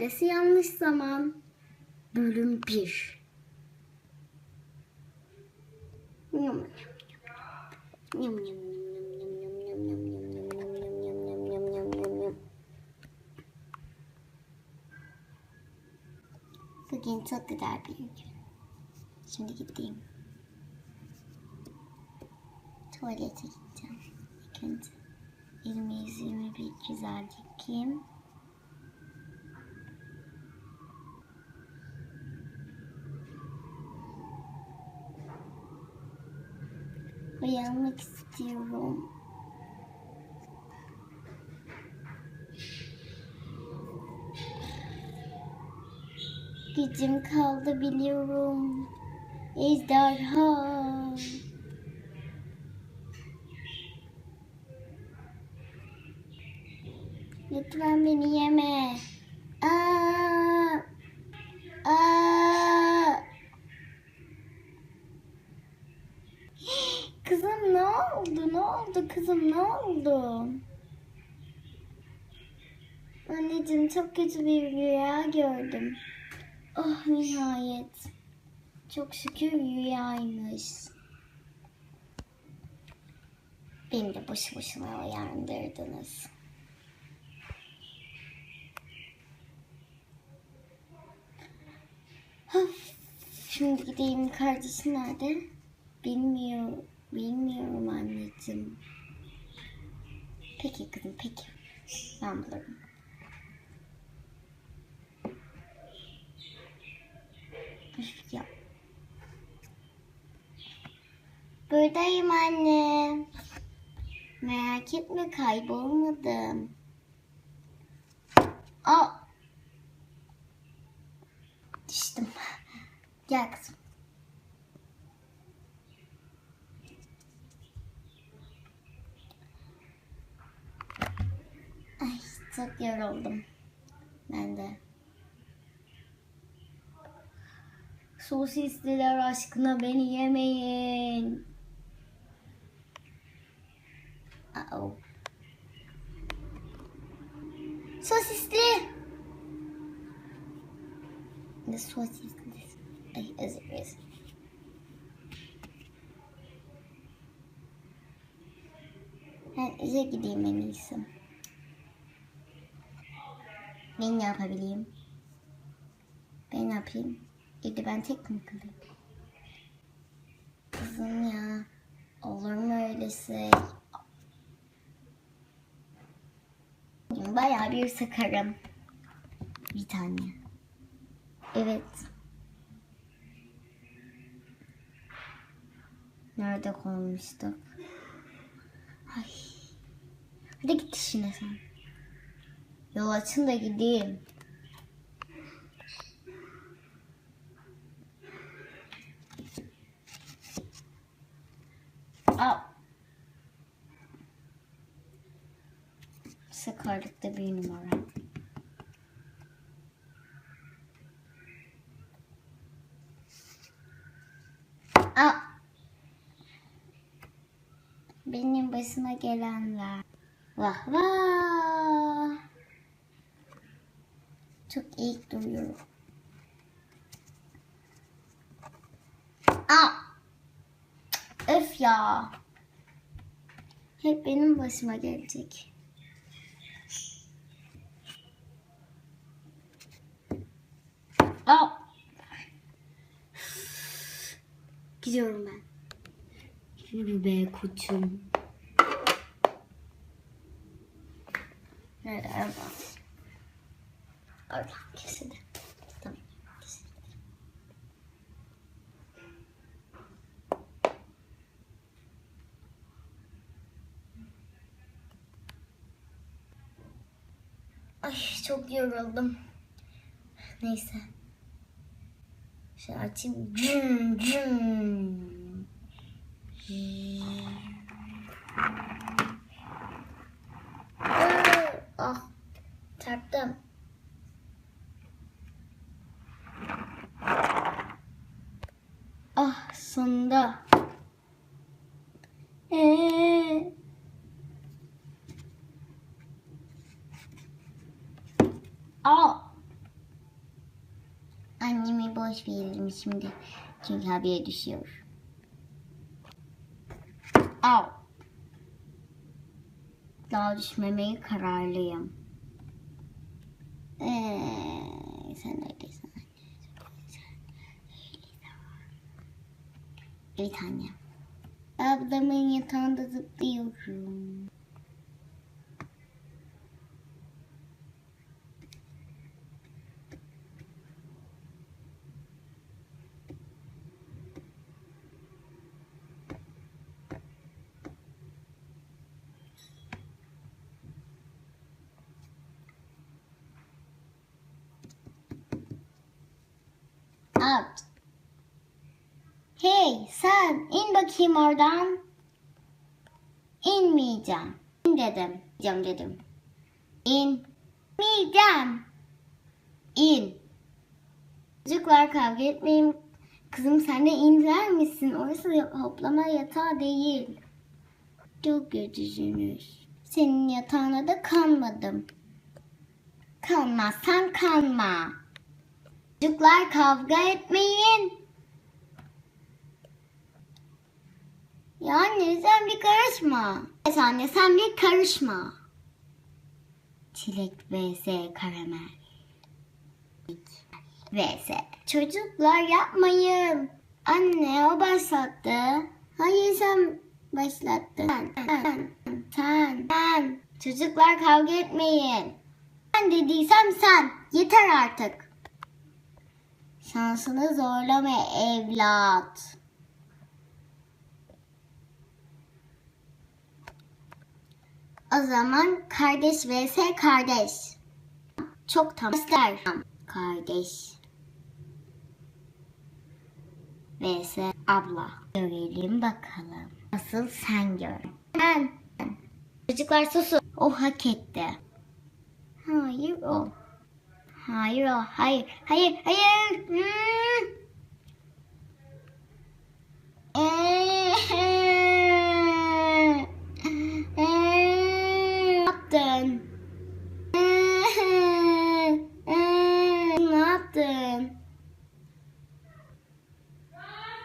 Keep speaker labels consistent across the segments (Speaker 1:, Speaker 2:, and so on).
Speaker 1: ifadesi yanlış zaman. Bölüm 1 Bugün çok güzel bir gün. Şimdi gideyim. Tuvalete gideceğim. İkinci. 20 21 güzel dikim. Uyanmak istiyorum. Gücüm kaldı biliyorum. Ejderha. Lütfen beni yeme. Aa! Aa! Kızım ne oldu? Kızım? Ne oldu? Anneciğim çok kötü bir rüya gördüm. Oh nihayet. Çok şükür rüyaymış. Beni de boşu boşuna uyandırdınız. Şimdi gideyim kardeşim nerede? Bilmiyorum. Bilmiyorum anneciğim. Peki kızım peki. Ben bulurum. Ya. Buradayım anne. Merak etme kaybolmadım. Aa. Düştüm. Gel kızım. Ay çok yoruldum. Ben de. Sosisliler aşkına beni yemeyin. Uh-oh. Sosisli. Ne sosisli? Ay özür dilerim. Ben işe gideyim en iyisi. Ben ne yapabileyim? Ben ne yapayım? Evde ben tek mi kalayım? Kızım ya. Olur mu öyle şey? Bayağı bir sıkarım. Bir tane. Evet. Nerede koymuştuk? Ay. Hadi git işine sen. Yol açın da gideyim. Al. Sakarlıkta bir numara. Al. Benim başıma gelenler. Vah vah. Çok iyi duruyorum. Aa! Öf ya. Hep benim başıma gelecek. Aa! Gidiyorum ben. Yürü be koçum. Nerede Ay çok yoruldum. Neyse. Şöyle açayım. Cüm, cüm. Ah, çarptım. Ah, sonunda. Ee. Aa. Boş şimdi. Çünkü habire düşüyor. Al. Daha düşmemeye kararlıyım. Ee, sen neredesin? Evet anne. Ablamın yatağında zıplıyorum. Out. Hey sen in bakayım oradan. İnmeyeceğim. İn dedim. İnmeyeceğim dedim. İn. İnmeyeceğim. İn. Çocuklar kavga etmeyin. Kızım sen de inler misin? Orası hoplama yatağı değil. Çok kötüsünüz. Senin yatağına da kanmadım. Kanmazsan kanma. Çocuklar kavga etmeyin. Ya anne sen bir karışma. Evet anne sen bir karışma. Çilek vs karamel. Vs. Çocuklar yapmayın. Anne o başlattı. Hayır sen başlattın. Sen, sen, sen, sen. Çocuklar kavga etmeyin. Ben dediysem sen. Yeter artık. Şansını zorlama evlat. O zaman kardeş vs kardeş. Çok tam. Kardeş. Vs abla. Görelim bakalım. Nasıl sen gör. Ben. Çocuklar susun. O hak etti. Hayır o. Hayır o. Hayır. Hayır. Hayır. Hmm. Yaptın? Ne yaptın?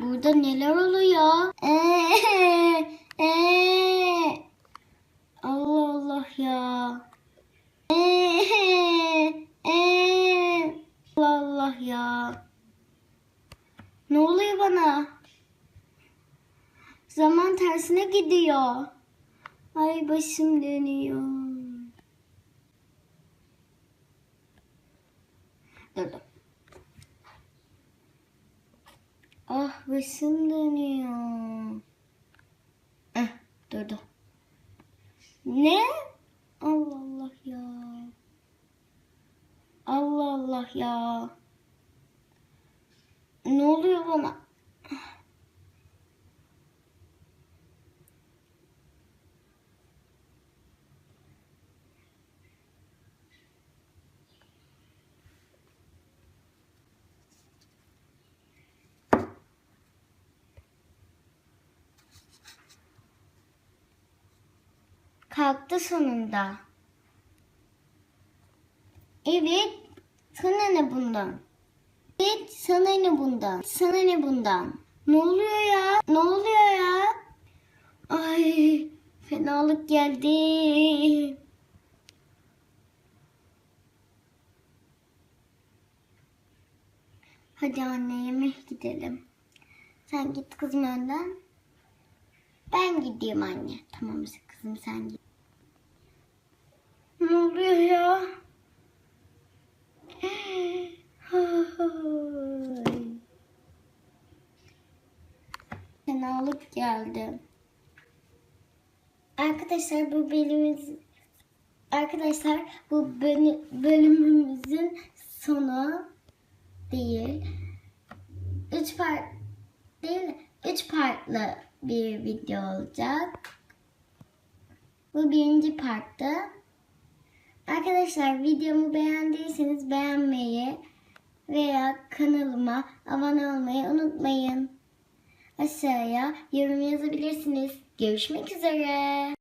Speaker 1: Burada neler oluyor? Allah Allah ya. Eee. Eee. Allah Allah ya. Ne oluyor bana? Zaman tersine gidiyor. Ay başım dönüyor. Dur dur. Ah başım dönüyor. Eh durdu. Ne? Allah Allah ya. Allah Allah ya. Ne oluyor bana? Kalktı sonunda. Evet. Sana ne bundan? Evet. Sana ne bundan? Sana ne bundan? Ne oluyor ya? Ne oluyor ya? Ay. Fenalık geldi. Hadi anne yemeğe gidelim. Sen git kızım önden. Ben gideyim anne. Tamam kızım sen. Ne oluyor ya? Fenalık geldi. Arkadaşlar bu bölümümüz Arkadaşlar bu bölü- bölümümüzün sonu değil. Üç part değil, üç partlı bir video olacak. Bu birinci parttı. Arkadaşlar videomu beğendiyseniz beğenmeyi veya kanalıma abone olmayı unutmayın. Aşağıya yorum yazabilirsiniz. Görüşmek üzere.